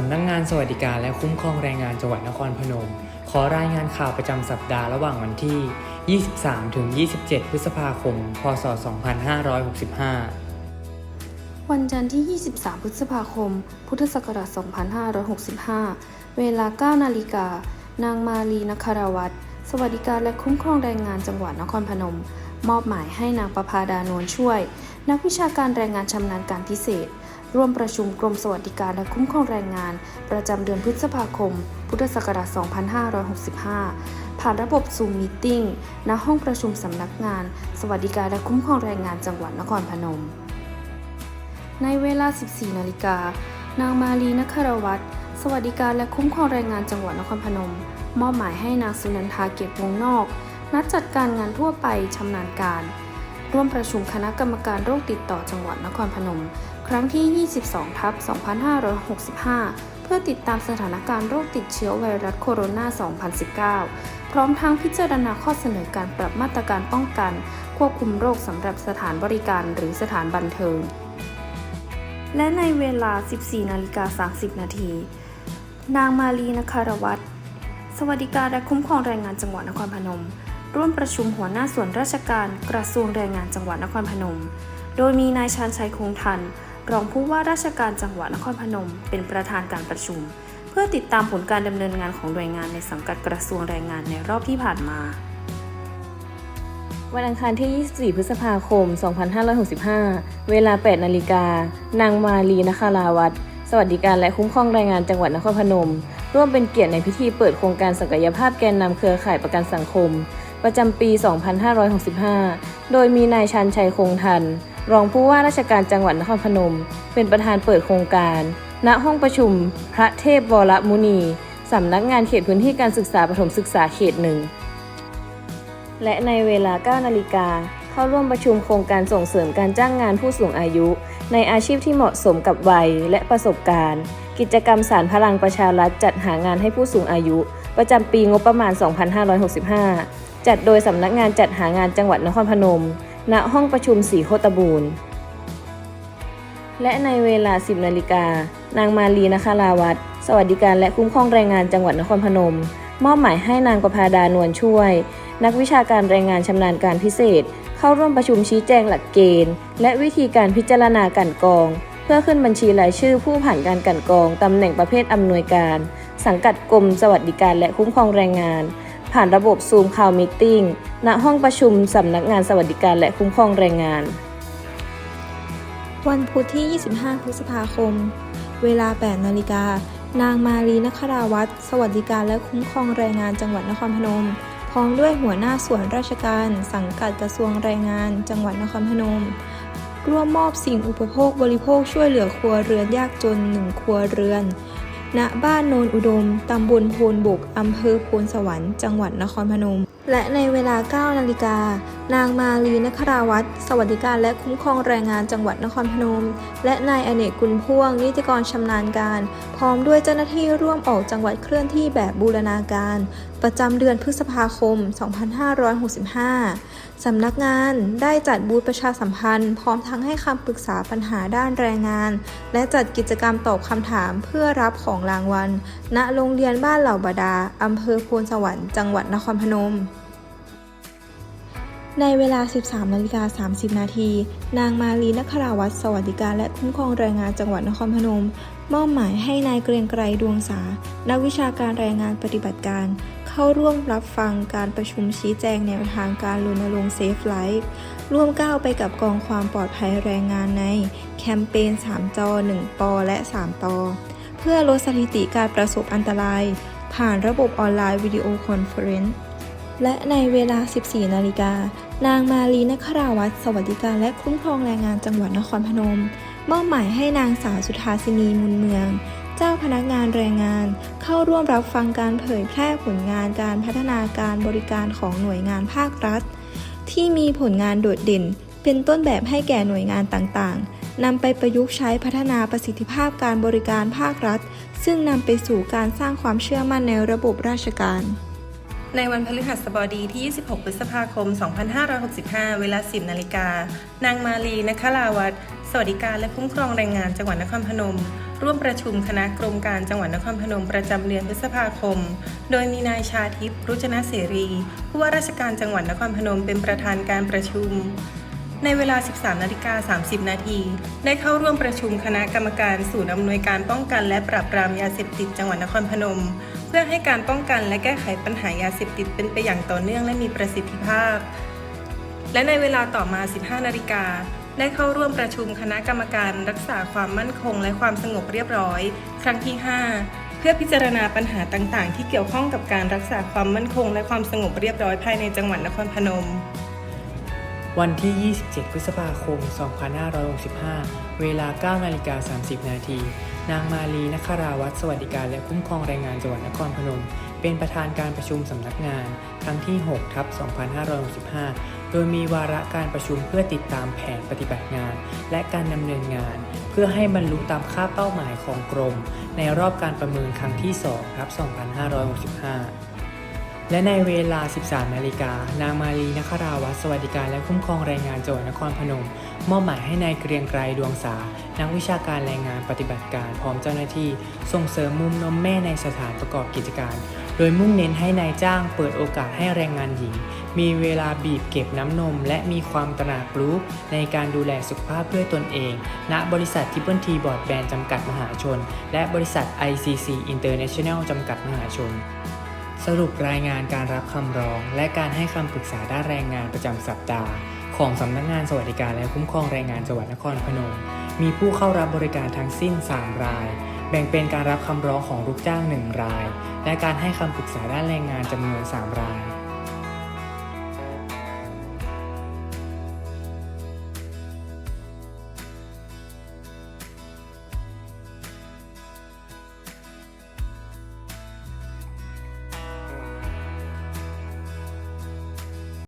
สำนักงงานสวัสดิการและคุ้มครองแรงงานจังหวัดนครพนม ขอรายงานข่าวประจำสัปดาห์ระหว่างวันที่ 23-27 พฤษภาคม พศ 2565 วันจันทร์ที่ 23 พฤษภาคม พุทธศักราช 2565 เวลา 9 นาฬิกา นางมาลีนครวัตรสวัสดิการและคุ้มครองแรงงานจังหวัดนครพนม มอบหมายให้นางประภาดานวลช่วย นักวิชาการแรงงานชำนาญการพิเศษ ร่วมประชุมกรมสวัสดิการและคุ้มครองแรงงาน ประจำเดือนพฤษภาคม พุทธศักราช 2565 ผ่านระบบซูมมีติ้งณห้องประชุมสำนักงาน สวัสดิการและคุ้มครองแรงงานจังหวัดนครพนม ในเวลา 14 นาฬิกา นางมาลีนครวัตรสวัสดิการและคุ้มครองแรงงานจังหวัดนครพนม มอบหมายให้นางสุนันทาเก็บวงนอก นัดจัดการงานทั่วไปชำนาญการ ร่วมประชุมคณะกรรมการโรคติดต่อจังหวัดนครพนม ครั้งที่ 22 ทับ 2565 เพื่อติดตามสถานการณ์โรคติดเชื้อไวรัสโคโรนา 2019 พร้อมทั้งพิจารณาข้อเสนอการปรับมาตรการป้องกัน ควบคุมโรคสำหรับสถานบริการหรือสถานบันเทิง และในเวลา 14 นาฬิกา 30 นาที นางมาลีนคารวัตรสวัสดิการและคุ้มครองแรงงานจังหวัดนครพนม ร่วมประชุมหัวหน้าส่วนราชการกระทรวงแรงงานจังหวัดนครพนม โดยมีนายชาญชัยคงทัน รองผู้ว่าราชการจังหวัดนครพนม เป็นประธานการประชุม เพื่อติดตามผลการดำเนินงานของหน่วยงานในสังกัดกระทรวงแรงงานในรอบที่ผ่านมา วันอังคารที่ 24 พฤษภาคม 2565 เวลา 8 นาฬิกา นางมาลีนคาราวัตรสวัสดิการและคุ้มครองแรงงานจังหวัดนครพนม ร่วมเป็นเกียรติในพิธีเปิดโครงการศักยภาพแกนนำเครือข่ายประกันสังคม ประจำปี 2565 โดยมีนายชันชัยคงทัน รองผู้ว่าราชการจังหวัดนครพนม เป็นประธานเปิดโครงการ ณห้องประชุม พระเทพวรมุนีสำนักงานเขตพื้นที่การศึกษาประถมศึกษาเขตหนึ่งและในเวลา 9 นาฬิกาเข้าร่วมประชุมโครงการส่งเสริมการจ้างงานผู้สูงอายุ ในอาชีพที่เหมาะสมกับวัยและประสบการณ์ กิจกรรมสารพลังประชารัฐจัดหางานให้ผู้สูงอายุ ประจำปีงบประมาณ 2565 จัดโดยสำนักงานจัดหางานจังหวัดนครพนม ณห้องประชุมสีโคตบูรณ์ และในเวลา 10นาฬิกานางมาลีนคาราวัตรสวัสดิการและคุ้มครองแรงงานจังหวัดนครพนม มอบหมายให้นางประภาดานวลช่วย นักวิชาการแรงงานชำนาญการพิเศษ เข้าร่วมประชุมชี้แจงหลักเกณฑ์ และวิธีการพิจารณากลันกอง เพื่อขึ้นบัญชีรายชื่อผู้ผ่านการกลันกองตำแหน่งประเภทอำนวยการ สังกัดกรมสวัสดิการและคุ้มครองแรงงาน ผ่านระบบซูมคาวมิติ้งณห้องประชุมสำนักงานสวัสดิการและคุ้มครองแรงงาน วันพุธที่ 25 พฤษภาคม เวลา 8 นาฬิกา นางมาลีนคราวัตรสวัสดิการและคุ้มครองแรงงานจังหวัดนครพนม พร้อมด้วยหัวหน้าส่วนราชการ สังกัดกระทรวงแรงงาน จังหวัดนครพนม ร่วมมอบสิ่งอุปโภคบริโภคช่วยเหลือครัวเรือนยากจนหนึ่งครัวเรือน ณบ้านโนนอุดม ตำบลโพนบก อำเภอโพนสวรรค์ จังหวัดนครพนม และในเวลา 9 นาฬิกา นางมาลีนคราวัตรสวัสดิการและคุ้มครองแรงงานจังหวัดนครพนม และนายอเนกกุลพ่วง นิติกรชำนาญการ พร้อมด้วยเจ้าหน้าที่ร่วมออกจังหวัดเคลื่อนที่แบบบูรณาการ ประจำเดือนพฤษภาคม 2565 สำนักงานได้จัดบูธประชาสัมพันธ์ พร้อมทั้งให้คำปรึกษาปัญหาด้านแรงงาน และจัดกิจกรรมตอบคำถามเพื่อรับของรางวัล ณโรงเรียนบ้านเหล่าบาดาอำเภอโพนสวรรค์จังหวัดนครพนม ในเวลา 13นาฬิกา30 นาที นางมาลีนคราวัตรสวัสดิการและคุ้มครองแรงงานจังหวัดนครพนม มอบหมายให้นายเกรียงไกรดวงสา นักวิชาการแรงงานปฏิบัติการ เข้าร่วมรับฟังการประชุมชี้แจงแนวทางการรณรงค์เซฟไลฟ์ร่วมก้าวไปกับกองความปลอดภัยแรงงานใน แคมเปญ 3 จอ 1 ปอ และ3ตอเพื่อลดสถิติการประสบอันตราย ผ่านระบบออนไลน์วิดีโอคอนเฟอเรนซ์ และในเวลา 14 นาฬิกา นางมาลีนคราวัตรสวัสดิการและคุ้มครองแรงงานจังหวัดนครพนม มอบหมายให้นางสาวสุธาสินีมุนเมือง เจ้าพนักงานแรงงาน เข้าร่วมรับฟังการเผยแพร่ผลงานการพัฒนาการบริการของหน่วยงานภาครัฐ ที่มีผลงานโดดเด่น เป็นต้นแบบให้แก่หน่วยงานต่างๆนำไปประยุกต์ใช้พัฒนาประสิทธิภาพการบริการภาครัฐ ซึ่งนำไปสู่การสร้างความเชื่อมั่นในระบบราชการ ในวันพฤหัสบดีที่ 26 พฤษภาคม 2565 เวลา 10 นาฬิกา นางมาลีนคลาวัตสวัสดิการและคุ้มครองแรงงานจังหวัดนครพนม ร่วมประชุมคณะกรมการจังหวัดนครพนมประจำเดือนพฤษภาคม โดยมีนายชาทิพย์รุจนะเสรี ผู้ว่าราชการจังหวัดนครพนมเป็นประธานการประชุม ในเวลา 13นาฬิกา30 นาที ได้เข้าร่วมประชุมคณะกรรมการศูนย์อำนวยการป้องกันและปราบปรามยาเสพติดจังหวัดนครพนม เพื่อให้การป้องกันและแก้ไขปัญหายาเสพติดเป็นไปอย่างต่อเนื่องและมีประสิทธิภาพ และในเวลาต่อมา 15 นาฬิกาได้เข้าร่วมประชุมคณะกรรมการรักษาความมั่นคงและความสงบเรียบร้อย ครั้งที่ 5 เพื่อพิจารณาปัญหาต่างๆ ที่เกี่ยวข้องกับการรักษาความมั่นคง และความสงบเรียบร้อยภายในจังหวัดนครพนม วันที่ 27 พฤษภาคม 2565 เวลา 9 นาฬิกา 30 นาที นางมาลีนคราวัตรสวัสดิการและคุ้มครองแรงงานจังหวัดนครพนม เป็นประธานการประชุมสำนักงาน ครั้งที่ 6 ทับ 2565 โดยมีวาระการประชุมเพื่อติดตามแผนปฏิบัติงาน และการดำเนินงาน เพื่อให้บรรลุตามค่าเป้าหมายของกรม ในรอบการประเมินครั้งที่ 2 ทับ 2565 และในเวลา 13 นาฬิกา นางมาลีนคราวัตสวัสดิการและคุ้มครองแรงงานจังหวัดนครพนม มอบหมายให้นายเกรียงไกรดวงสา นักวิชาการแรงงานปฏิบัติการพร้อมเจ้าหน้าที่ ส่งเสริมมุมนมแม่ในสถานประกอบกิจการ โดยมุ่งเน้นให้นายจ้างเปิดโอกาสให้แรงงานหญิง มีเวลาบีบเก็บน้ำนม และมีความตระหนักรู้ในการดูแลสุขภาพด้วยตนเอง ณ บริษัททิปเปิลทีบอร์ดแบนจำกัดมหาชน และบริษัท ICC International จำกัดมหาชน สรุปรายงานการรับคำร้อง และการให้คำปรึกษาด้านแรงงานประจำสัปดาห์ ของสำนักงานสวัสดิการและคุ้มครองแรงงานจังหวัดนครพนม มีผู้เข้ารับบริการทั้งสิ้น 3 ราย แบ่งเป็นการรับคำร้องของลูกจ้าง 1 ราย และการให้คำปรึกษาด้านแรงงานจำนวน 3 ราย